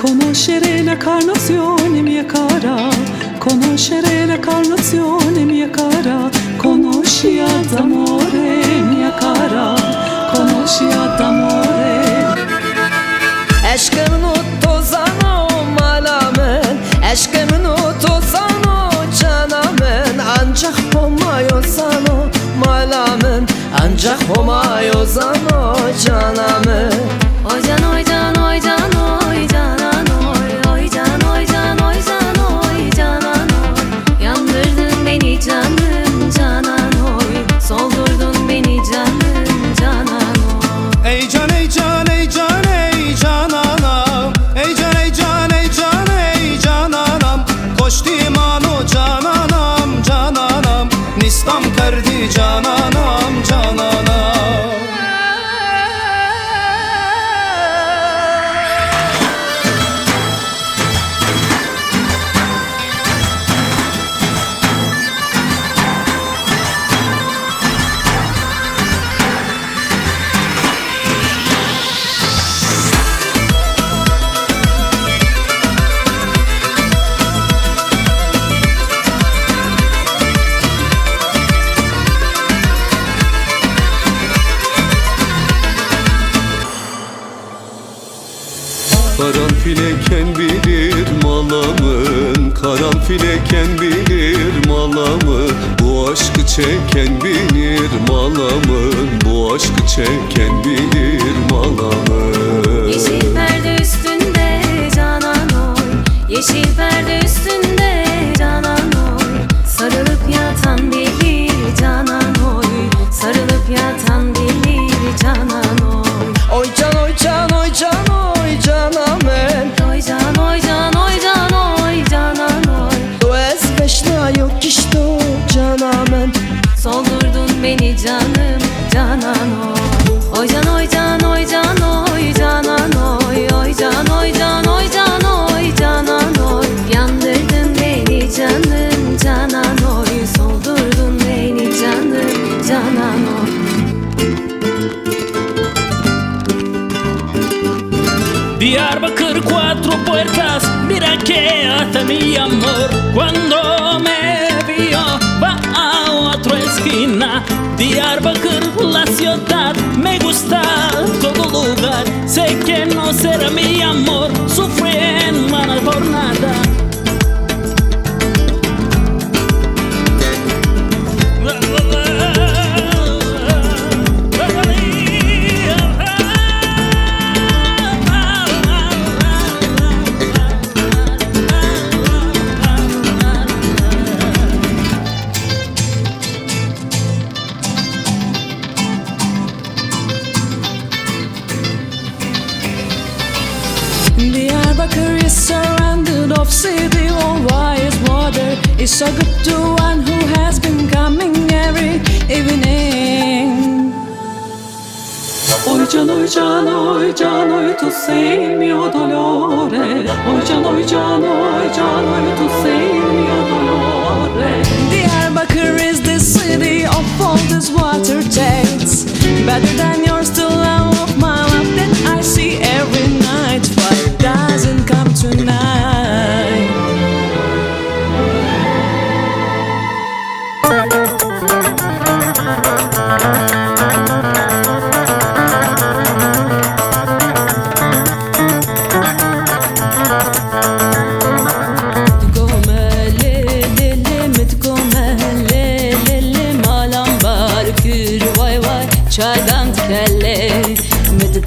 Conoscere la carnazione mia cara, conoscere la carnazione mia cara, conosci ad amore mia cara, conosci ad amore. Aşkımın tozanı malamın Aşkımın tozanı canamın Ancak homayo sano malamın Ancak homayo sano canamın malamın Karanfileken bilir malamı Bu aşkı çeken bilir malamın Bu aşkı çeken bilir malamın Yeşil perde üstünde canan oy Yeşil perde üstünde yok işte canamın Soldurdun beni canım canan oy. Oy can oy can oy can oy canan oy. Oy can oy can oy can oy canan oy. Yandırdın beni canım canan oy. Soldurdun beni canım canan oy. Diyarbakır cuatro puertas, mira que hasta mi amor. Cuando surrounded of city on wise water. It's so good to one who has been coming every evening. Oy can oy can oy can oy tu sei mio dolore. Oy can oy can oy can oy tu sei mio dolore. Diyarbakır is the city of all these water takes. Better than çaydan kelle mit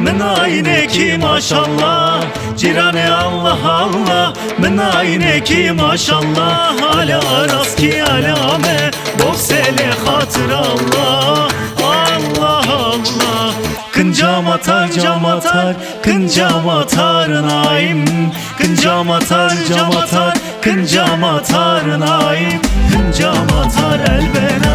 من عینکی ماشالله جیران الله الله من عینکی ماشالله علا راست کی علامه بغسل خاطر الله Allah Allah Kıncam atar cam atar Kıncam atar naim Kıncam atar cam atar Kıncam atar naim Kıncam atar elbenat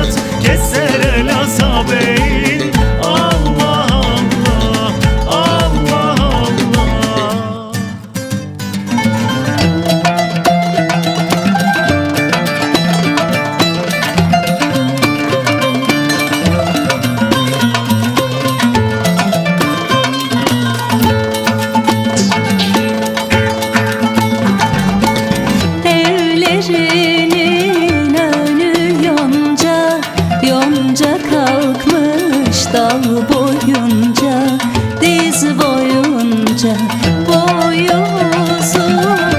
Kalkmış dal boyunca Diz boyunca Boyu uzun